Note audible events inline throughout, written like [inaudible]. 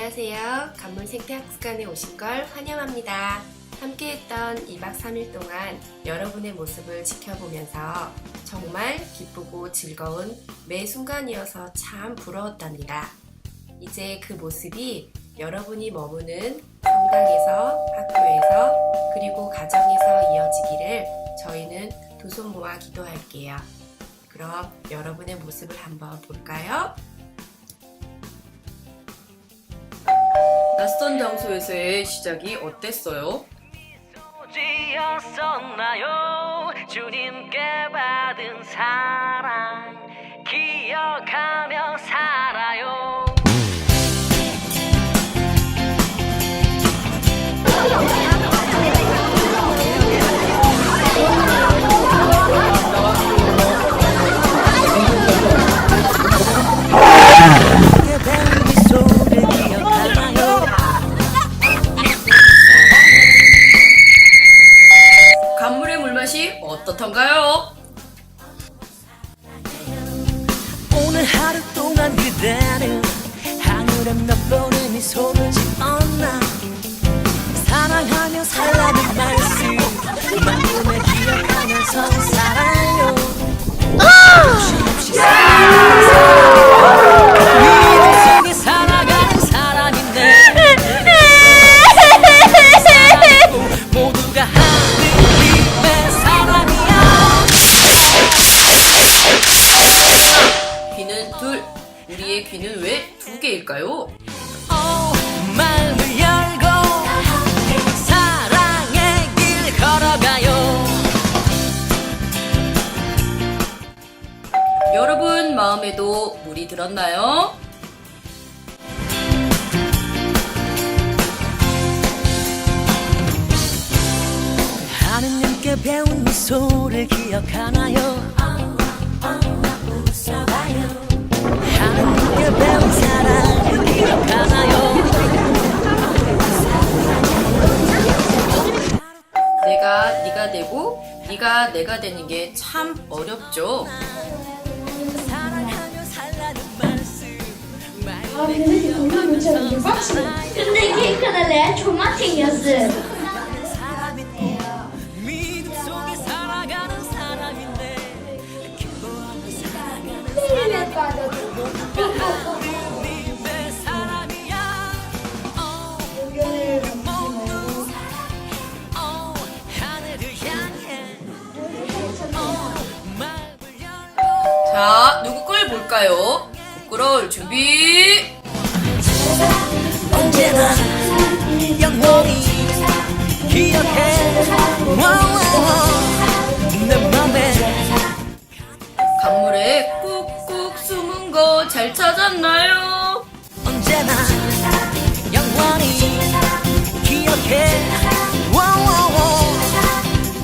안녕하세요. 간물 생태학습관에 오신 걸 환영합니다. 함께했던 2박 3일 동안 여러분의 모습을 지켜보면서 정말 기쁘고 즐거운 매 순간이어서 참 부러웠답니다. 이제 그 모습이 여러분이 머무는 성당에서, 학교에서, 그리고 가정에서 이어지기를 저희는 두 손 모아 기도할게요. 그럼 여러분의 모습을 한번 볼까요? 낯선 장소에서의 시작이 어땠어요? 주님께 받은 사 맛이 어떻던가요? 오늘 하루 동안 그대는 하늘에 몇 번의 미소를 지었나 사랑하며 살라는 말 물이 들었나요? 하느님께 배운 미소를 기억하나요 하느님께 배운 사랑을 기억하나요 내가 네가 되고 네가 내가 되는 게 참 어렵죠. 근데 케이크는 내 조마탱이었어. 믿음 속에 살아가는 사람인데 기뻐하며 살아가는 Evet kardeşim. 하느님의 사람이야 어, Görüyorum. 모두 어, 하늘을 향해 어, 마음을 열고 자, 누구 걸 볼까요? 부끄러울 준비. 언제나 영원히 기억해. 내 맘에 간물에 꾹꾹 숨은 거 잘 찾았나요? 언제나 영원히 기억해.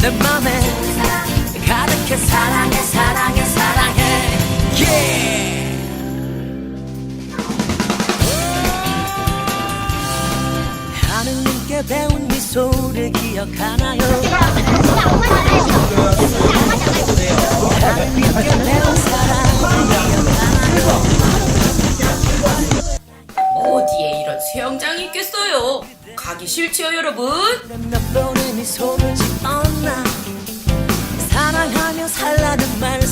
내 맘에 가득해. 사랑해 사랑해 사랑해. Yeah. 미소를 기억하나요? 배운? 어디에 이런 수영장이 있겠어요? 가기 싫지요, 여러분? 몇 번의 미소를 지었나 사랑하며 살라는 말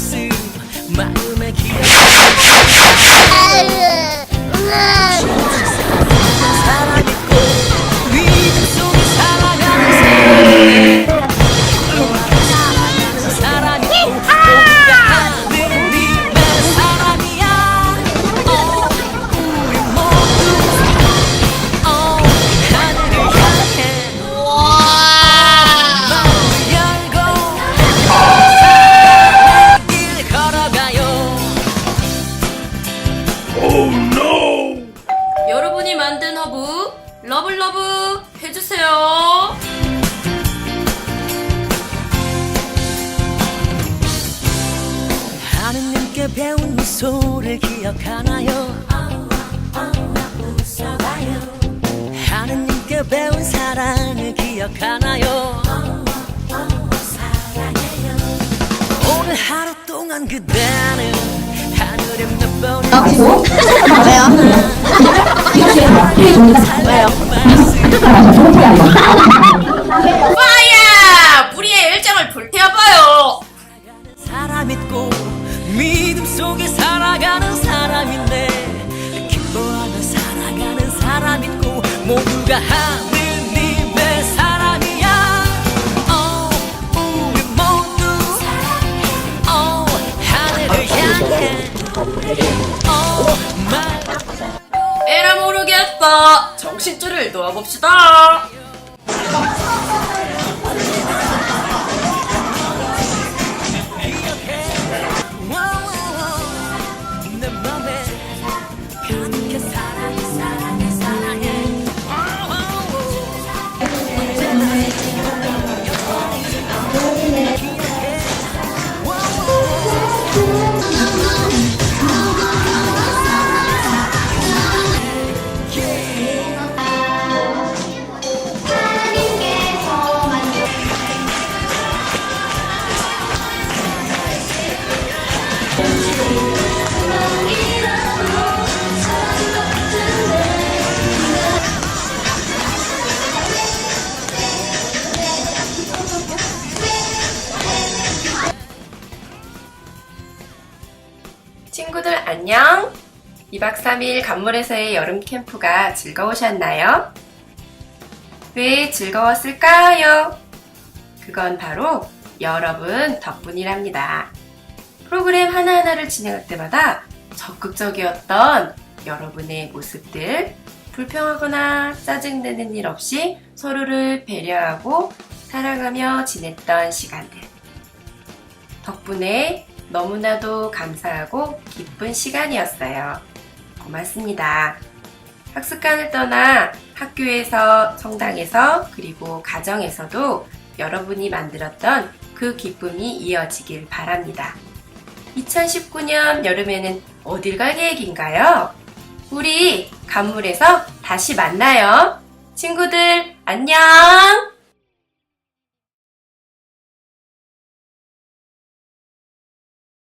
배운 미소를 기억하나요? 하느님께 배운 사랑을 기억하나요? 오늘 하루 동안 그대는 하늘에 몇 번의 왜요? [laughs] 파이 모두가 하느님의 사람이야 어 우리 모두 어 하늘을 향해 어 말. 에라 모르겠어. 정신줄을 놓아봅시다. 2박 3일 간물에서의 여름 캠프가 즐거우셨나요? 왜 즐거웠을까요? 그건 바로 여러분 덕분이랍니다. 프로그램 하나하나를 진행할 때마다 적극적이었던 여러분의 모습들, 불평하거나 짜증내는 일 없이 서로를 배려하고 사랑하며 지냈던 시간들. 덕분에 너무나도 감사하고 기쁜 시간이었어요. 고맙습니다. 학습관을 떠나 학교에서, 성당에서, 그리고 가정에서도 여러분이 만들었던 그 기쁨이 이어지길 바랍니다. 2019년 여름에는 어딜 갈 계획인가요? 우리 간물에서 다시 만나요. 친구들, 안녕!